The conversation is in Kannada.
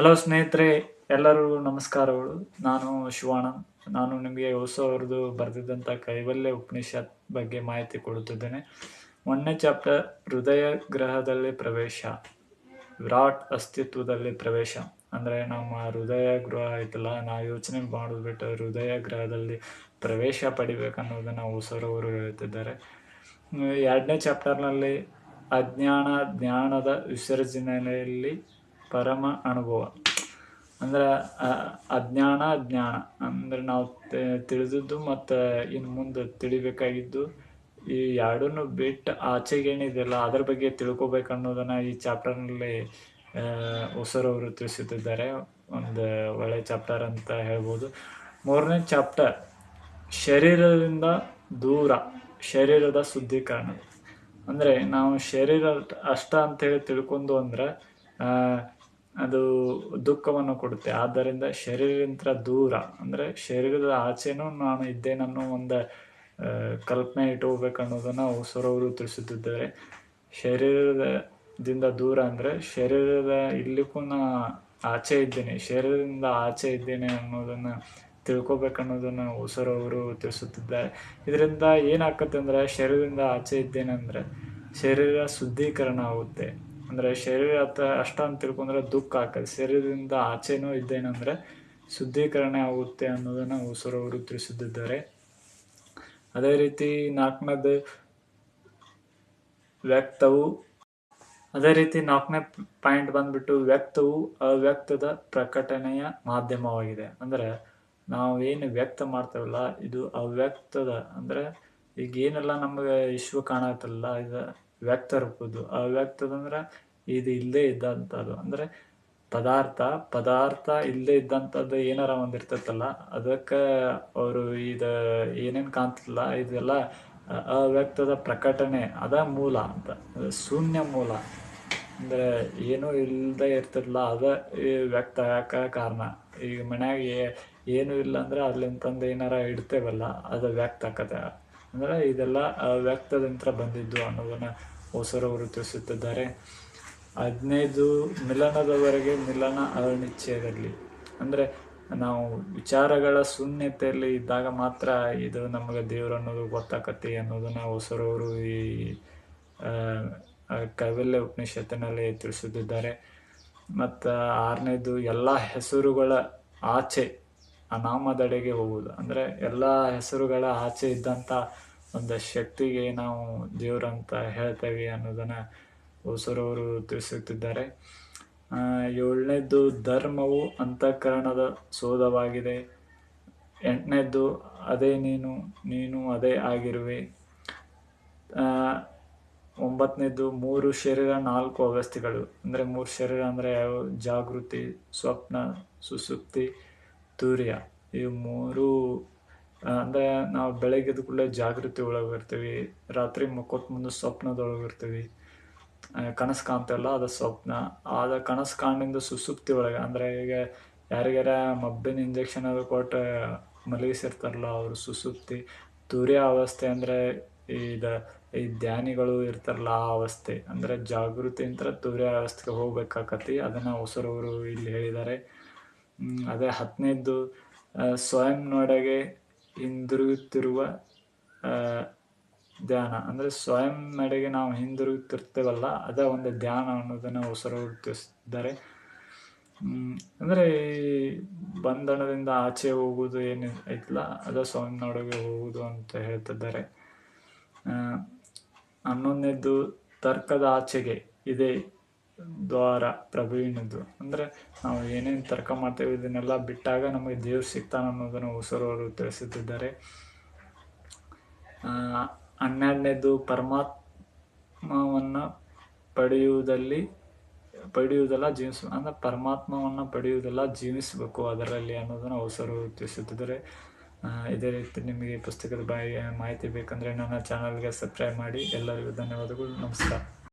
ಹಲೋ ಸ್ನೇಹಿತರೆ, ಎಲ್ಲರಿಗೂ ನಮಸ್ಕಾರಗಳು. ನಾನು ಶಿವಾಣ ನಾನು ನಿಮಗೆ ಹೊಸ ಅವ್ರದ್ದು ಬರೆದಿದ್ದಂಥ ಕೈವಲ್ಯ ಉಪನಿಷತ್ ಬಗ್ಗೆ ಮಾಹಿತಿ ಕೊಡುತ್ತಿದ್ದೇನೆ. ಮೊನ್ನೆ ಚಾಪ್ಟರ್ ಹೃದಯ ಗ್ರಹದಲ್ಲಿ ಪ್ರವೇಶ, ವಿರಾಟ್ ಅಸ್ತಿತ್ವದಲ್ಲಿ ಪ್ರವೇಶ. ಅಂದರೆ ನಮ್ಮ ಹೃದಯ ಗೃಹ ಐತಲ್ಲ ನಾವು ಯೋಚನೆ ಮಾಡಿಬಿಟ್ಟು ಬಿಟ್ಟು ಹೃದಯ ಗ್ರಹದಲ್ಲಿ ಪ್ರವೇಶ ಪಡಿಬೇಕನ್ನೋದನ್ನು ಹೊಸರವರು ಹೇಳ್ತಿದ್ದಾರೆ. ಎರಡನೇ ಚಾಪ್ಟರ್ನಲ್ಲಿ ಅಜ್ಞಾನ ಜ್ಞಾನದ ವಿಸರ್ಜನೆಯಲ್ಲಿ ಪರಮ ಅನುಭವ. ಅಂದ್ರೆ ಅಜ್ಞಾನ ಜ್ಞಾನ. ಅಂದ್ರೆ ನಾವು ತಿಳಿದಿದ್ದು ಮತ್ತು ಇನ್ನು ಮುಂದೆ ತಿಳಿಬೇಕಾಗಿದ್ದು ಈ ಎರಡನ್ನು ಬಿಟ್ಟು ಆಚೆಗೇನಿದೆಯಲ್ಲ, ಅದ್ರ ಬಗ್ಗೆ ತಿಳ್ಕೊಬೇಕನ್ನೋದನ್ನ ಈ ಚಾಪ್ಟರ್ನಲ್ಲಿ ಹೊಸರವರು ತಿಳಿಸುತ್ತಿದ್ದಾರೆ ಒಂದು ಒಳ್ಳೆ ಚಾಪ್ಟರ್ ಅಂತ ಹೇಳ್ಬೋದು. ಮೂರನೇ ಚಾಪ್ಟರ್, ಶರೀರದಿಂದ ದೂರ, ಶರೀರದ ಶುದ್ಧೀಕರಣ. ಅಂದರೆ ನಾವು ಶರೀರ ಅಷ್ಟ ಅಂತೇಳಿ ತಿಳ್ಕೊಂಡು ಅಂದ್ರೆ ಅದು ದುಃಖವನ್ನು ಕೊಡುತ್ತೆ. ಆದ್ದರಿಂದ ಶರೀರದಿಂದ ದೂರ, ಅಂದ್ರೆ ಶರೀರದ ಆಚೆನೂ ನಾನು ಇದ್ದೇನನ್ನೋ ಒಂದು ಕಲ್ಪನೆ ಇಟ್ಕೋಬೇಕನ್ನೋದನ್ನ ಹೊಸರವರು ತಿಳಿಸುತ್ತಿದ್ದಾರೆ. ಶರೀರದಿಂದ ದೂರ ಅಂದ್ರೆ ಶರೀರದ ಇಲ್ಲಿಗೂ ನಾ ಆಚೆ ಇದ್ದೇನೆ, ಶರೀರದಿಂದ ಆಚೆ ಇದ್ದೇನೆ ಅನ್ನೋದನ್ನ ತಿಳ್ಕೊಬೇಕನ್ನೋದನ್ನ ಹೊಸರವರು ತಿಳಿಸುತ್ತಿದ್ದಾರೆ. ಇದರಿಂದ ಏನಾಗತ್ತೆ ಅಂದ್ರೆ ಶರೀರದಿಂದ ಆಚೆ ಇದ್ದೇನೆ ಅಂದ್ರೆ ಶರೀರ ಶುದ್ಧೀಕರಣ ಆಗುತ್ತೆ. ಅಂದರೆ ಶರೀರ ಅತ್ತ ಅಷ್ಟ ಅಂತ ತಿಳ್ಕೊಂಡ್ರೆ ದುಃಖ ಆಗ್ತದೆ. ಶರೀರದಿಂದ ಆಚೆನೂ ಇದ್ದೇನೆಂದ್ರೆ ಶುದ್ಧೀಕರಣ ಆಗುತ್ತೆ ಅನ್ನೋದನ್ನು ಹೊಸರವರು ತಿಳಿಸಿದ್ದಾರೆ ಅದೇ ರೀತಿ ನಾಲ್ಕನೇದು ವ್ಯಕ್ತವು, ಅದೇ ರೀತಿ ನಾಲ್ಕನೇ ಪಾಯಿಂಟ್ ಬಂದ್ಬಿಟ್ಟು ವ್ಯಕ್ತವು ಅವ್ಯಕ್ತದ ಪ್ರಕಟಣೆಯ ಮಾಧ್ಯಮವಾಗಿದೆ. ಅಂದ್ರೆ ನಾವು ಏನು ವ್ಯಕ್ತ ಮಾಡ್ತೇವಲ್ಲ, ಇದು ಅವ್ಯಕ್ತದ, ಅಂದ್ರೆ ಈಗ ಏನೆಲ್ಲ ನಮಗೆ ವಿಶ್ವ ಕಾಣತ್ತಲ್ಲ ಇದು ವ್ಯಕ್ತ ರೂಪದ್ದು. ಅವ್ಯಕ್ತದ ಅಂದ್ರೆ ಇದು ಇಲ್ಲದೆ ಇದ್ದಂಥದ್ದು ಅಂದ್ರೆ ಪದಾರ್ಥ ಪದಾರ್ಥ ಇಲ್ಲದೆ ಇದ್ದಂಥದ್ದು ಏನಾರ ಒಂದಿರ್ತೈತಲ್ಲ, ಅದಕ್ಕೆ ಅವರು ಇದು ಏನೇನು ಕಾಣ್ತಿಲ್ಲ ಇದೆಲ್ಲ ಅವ್ಯಕ್ತದ ಪ್ರಕಟಣೆ, ಅದ ಮೂಲ ಅಂತ. ಶೂನ್ಯ ಮೂಲ. ಅಂದ್ರೆ ಏನೂ ಇಲ್ಲದೆ ಇರ್ತಿರ್ಲ ಅದ ವ್ಯಕ್ತ ಆಗಾಕ ಕಾರಣ. ಈಗ ಮನ್ಯಾಗ ಏನು ಇಲ್ಲ ಅಂದ್ರೆ ಅಲ್ಲಿಂತಂದು ಏನಾರ ಇಡ್ತೇವಲ್ಲ, ಅದು ವ್ಯಕ್ತ ಆಕತೆ ಅಂದ್ರೆ ಇದೆಲ್ಲ ವ್ಯಕ್ತದಂತ್ರ ಬಂದಿದ್ದು ಅನ್ನೋದನ್ನು ಹೊಸರವರು ತಿಳಿಸುತ್ತಿದ್ದಾರೆ. ಹದಿನೈದು ಮಿಲನದವರೆಗೆ ಮಿಲನ ಅನಿಶ್ಚಯದಲ್ಲಿ ಅಂದ್ರೆ ನಾವು ವಿಚಾರಗಳ ಶೂನ್ಯತೆಯಲ್ಲಿ ಇದ್ದಾಗ ಮಾತ್ರ ಇದು ನಮಗೆ ದೇವರು ಅನ್ನೋದು ಗೊತ್ತಾಕತಿ ಅನ್ನೋದನ್ನ ಹೊಸರವರು ಈ ಕೈವಲ್ಯ ಉಪನಿಷತ್ತಿನಲ್ಲಿ ತಿಳಿಸುತ್ತಿದ್ದಾರೆ. ಮತ್ತು, ಆರನೇದು ಎಲ್ಲ ಹೆಸರುಗಳ ಆಚೆ ಅನಾಮದೆಡೆಗೆ ಹೋಗುವುದು. ಅಂದರೆ ಎಲ್ಲ ಹೆಸರುಗಳ ಆಚೆ ಇದ್ದಂಥ ಒಂದು ಶಕ್ತಿಗೆ ನಾವು ದೇವರಂತ ಹೇಳ್ತೇವೆ ಅನ್ನೋದನ್ನ ಹೊಸರವರು ತಿಳಿಸುತ್ತಿದ್ದಾರೆ. ಏಳನೇದ್ದು ಧರ್ಮವು ಅಂತಃಕರಣದ ಸೋಧವಾಗಿದೆ ಎಂಟನೇದ್ದು ಅದೇ ನೀನು ನೀನು ಅದೇ ಆಗಿರುವೆ. ಒಂಬತ್ತನೇದು ಮೂರು ಶರೀರ, ನಾಲ್ಕು ಅವಸ್ಥೆಗಳು. ಅಂದರೆ ಮೂರು ಶರೀರ ಅಂದರೆ ಜಾಗೃತಿ, ಸ್ವಪ್ನ ಸುಸುಪ್ತಿ ತುರ್ಯ ಈ ಮೂರು ಅಂದರೆ ನಾವು ಬೆಳಗ್ಗೆ ಎದ್ದ ಕೂಡಲೇ ಜಾಗೃತಿ ಒಳಗೆ ಇರ್ತೀವಿ ರಾತ್ರಿ ಮಕ್ಕೋತ್ ಮುಂದೆ ಸ್ವಪ್ನದೊಳಗೆ ಇರ್ತೀವಿ. ಆ, ಕನಸು ಕಾಣ್ತೇವಲ್ಲ ಅದು ಸ್ವಪ್ನ. ಆದ ಕನಸು ಕಾಣಿಂದ ಸುಸುಪ್ತಿ ಒಳಗೆ ಅಂದರೆ ಈಗ ಯಾರಿಗಾರ ಮಬ್ಬಿನ ಇಂಜೆಕ್ಷನ್ ಅದು ಕೊಟ್ಟು ಮಲಗಿಸಿರ್ತಾರಲ್ಲ ಅವರು ಸುಸುಪ್ತಿ ತುರ್ಯ ಅವಸ್ಥೆ ಅಂದರೆ ಇದ ಈ ಧ್ಯಾನಿಗಳು ಇರ್ತಾರಲ್ಲ ಆ ಅವಸ್ಥೆ. ಅಂದರೆ ಜಾಗೃತಿಯಿಂದ ತುರ್ಯ ಅವಸ್ಥೆಗೆ ಹೋಗ್ಬೇಕಾಕತಿ. ಅದನ್ನು ಹೊಸರವರು ಇಲ್ಲಿ ಹೇಳಿದ್ದಾರೆ. ಅದೇ ಹತ್ತನೇದ್ದು ಆ, ಸ್ವಯಂ ನೋಡೆಗೆ ಹಿಂದಿರುಗುತ್ತಿರುವ ಧ್ಯಾನ. ಅಂದರೆ ಸ್ವಯಂ ನಡೆಗೆ ನಾವು ಹಿಂದಿರುಗುತ್ತಿರ್ತೇವಲ್ಲ ಅದೇ ಒಂದು ಧ್ಯಾನ ಅನ್ನೋದನ್ನು ಹ್ಮ್, ಅಂದ್ರೆ ಈ ಬಂಧನದಿಂದ ಆಚೆ ಹೋಗುವುದು ಏನು ಐತಲ್ಲ ಅದ ಸ್ವಯಂ ನೋಡೆಗೆ ಹೋಗುವುದು ಅಂತ ಹೇಳ್ತಿದ್ದಾರೆ. ಹನ್ನೊಂದನೇದ್ದು ತರ್ಕದ ಆಚೆಗೆ ಇದೆ ದ್ವಾರ ಪ್ರವೀಣದ್ದು ಅಂದ್ರೆ ನಾವು ಏನೇನು ತರ್ಕ ಮಾಡ್ತೇವೆ ಇದನ್ನೆಲ್ಲ ಬಿಟ್ಟಾಗ ನಮಗೆ ದೇವ್ರು ಸಿಗ್ತಾನ ಅನ್ನೋದನ್ನು ಹೊಸರವರು ತಿಳಿಸುತ್ತಿದ್ದಾರೆ. ಹನ್ನೆರಡನೇದು ಪರಮಾತ್ಮವನ್ನ ಪಡೆಯುವುದಲ್ಲಿ, ಪಡೆಯುವುದೆಲ್ಲ ಜೀವಿಸ, ಅಂದ್ರೆ ಪರಮಾತ್ಮವನ್ನ ಪಡೆಯುವುದೆಲ್ಲ ಜೀವಿಸಬೇಕು ಅದರಲ್ಲಿ ಅನ್ನೋದನ್ನ ಹೊಸರು ತಿಳಿಸುತ್ತಿದ್ದಾರೆ. ಇದೇ ರೀತಿ ನಿಮಗೆ ಪುಸ್ತಕದ ಬಾಯಿ, ಮಾಹಿತಿ ಬೇಕಂದ್ರೆ ನನ್ನ ಚಾನಲ್ಗೆ ಸಬ್ಸ್ಕ್ರೈಬ್ ಮಾಡಿ. ಎಲ್ಲರಿಗೂ ಧನ್ಯವಾದಗಳು. ನಮಸ್ಕಾರ.